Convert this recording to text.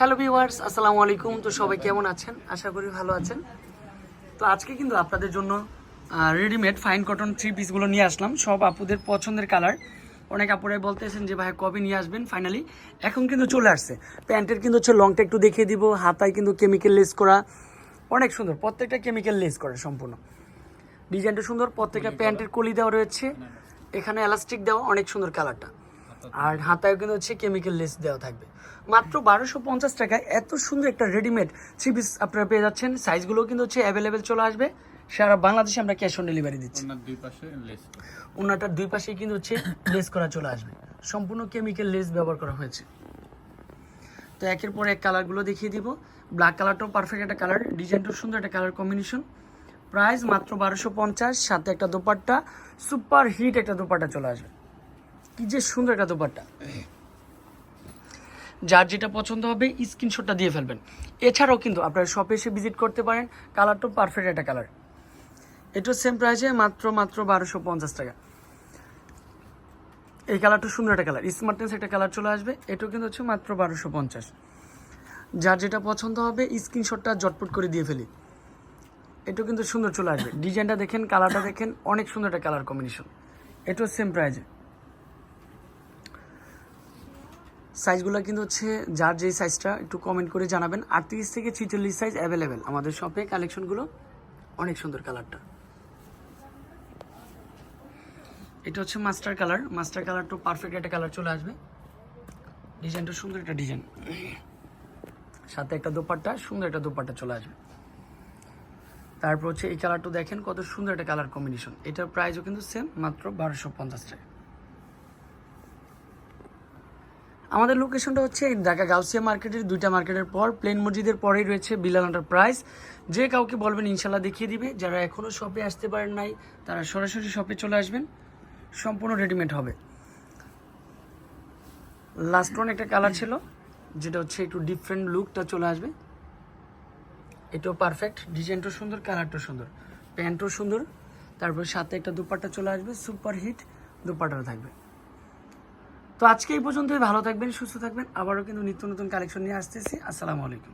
Hello viewers আসসালামু আলাইকুম। তো সবাই কেমন আছেন? আশা করি ভালো আছেন। তো আজকে কিন্তু আপনাদের জন্য রেডিমেড ফাইন কটন থ্রি পিসগুলো নিয়ে আসলাম। সব আপুদের পছন্দের কালার অনেক আপুরাই বলতেছেন যে ভাই কবে নিয়ে আসবেন? ফাইনালি এখন কিন্তু চলে আসছে। প্যান্টের কিন্তু হচ্ছে লংটা একটু দেখিয়ে দিব। হাতায় কিন্তু কেমিক্যাল লেস করা। অনেক সুন্দর। প্রত্যেকটা কেমিক্যাল লেস করা সম্পূর্ণ। ডিজাইনটা সুন্দর। প্রত্যেকটা প্যান্টের কলি দেওয়া রয়েছে। এখানে এলাস্টিক দেওয়া। অনেক সুন্দর কালারটা আর হাতায় কিন্তু হচ্ছে কেমিক্যাল লেস দেওয়া থাকবে। মাত্র বারোশো পঞ্চাশ টাকায় এত সুন্দর একটা রেডিমেড থ্রি পিস আপনারা পেয়ে যাচ্ছেন। সাইজগুলো কিন্তু হচ্ছে অ্যাভেলেবেল চলে আসবে। সারা বাংলাদেশে আমরা ক্যাশ অন ডেলিভারি দিচ্ছি। দুই পাশে ওনাটার দুই পাশেই কিন্তু হচ্ছে লেস করা চলে আসবে। সম্পূর্ণ কেমিক্যাল লেস ব্যবহার করা হয়েছে। তো একের পর এক কালারগুলো দেখিয়ে দিব। ব্ল্যাক কালারটাও পারফেক্ট একটা কালার ডিজাইনটাও সুন্দর একটা কালার কম্বিনেশন প্রাইস মাত্র বারোশো পঞ্চাশ সাথে একটা দোপাট্টা। সুপার হিট একটা দোপাট্টা চলে আসবে। কি যে সুন্দর একটা দোপাট্টা। যার যেটা পছন্দ হবে স্ক্রিনশটটা দিয়ে ফেলবেন। এছাড়াও কিন্তু আপনারা শপে এসে ভিজিট করতে পারেন কালারটাও পারফেক্ট একটা কালার এটাও সেম প্রাইসে মাত্র মাত্র বারোশো পঞ্চাশ টাকা। এই কালারটা সুন্দর একটা কালার স্মার্টনেস একটা কালার চলে আসবে, এটাও কিন্তু হচ্ছে মাত্র বারোশো পঞ্চাশ। যার যেটা পছন্দ হবে স্ক্রিনশটটা জটপট করে দিয়ে ফেলি। এটাও কিন্তু সুন্দর চলে আসবে। ডিজাইনটা দেখেন কালারটা দেখেন, অনেক সুন্দর একটা কালার কম্বিনেশন এটাও সেম প্রাইজে সাইজগুলো কিন্তু হচ্ছে, যার যেই সাইজটা একটু কমেন্ট করে জানাবেন। আটত্রিশ থেকে ছিচল্লিশ সাইজ অ্যাভেলেবেল আমাদের শপে কালেকশনগুলো অনেক সুন্দর কালারটা এটা হচ্ছে মাস্টার কালার মাস্টার কালারটা পারফেক্ট একটা কালার চলে আসবে। ডিজাইনটা সুন্দর একটা ডিজাইন সাথে একটা দোপাট্টা, সুন্দর একটা দোপাট্টা চলে আসবে। তারপর হচ্ছে এই কালারটা দেখেন, কত সুন্দর একটা কালার কম্বিনেশন এটার প্রাইসও কিন্তু সেম মাত্র বারোশো পঞ্চাশ টাকা। আমাদের লোকেশনটা হচ্ছে ঢাকা গাউসিয়া মার্কেটের, দুইটা মার্কেটের পর প্লেন মসজিদের পরেই রয়েছে বিলাল প্রাইস যে কাউকে বলবেন ইনশাল্লাহ দেখিয়ে দিবে। যারা এখনও শপে আসতে পারেন নাই, তারা সরাসরি শপে চলে আসবেন। সম্পূর্ণ রেডিমেড হবে। লাস্ট ওয়ান একটা কালার ছিল, যেটা হচ্ছে একটু ডিফারেন্ট লুকটা চলে আসবে। এটাও পারফেক্ট ডিজাইনটাও সুন্দর কালারটাও সুন্দর। প্যান্টও সুন্দর। তারপর সাথে একটা দুপাট্টা চলে আসবে সুপার হিট দুপাট্টা থাকবে। তো আজকে এই পর্যন্তই, ভালো থাকবেন, সুস্থ থাকবেন। আবারও কিন্তু নিত্য নতুন কালেকশন নিয়ে আসতেছি। আসসালামু আলাইকুম।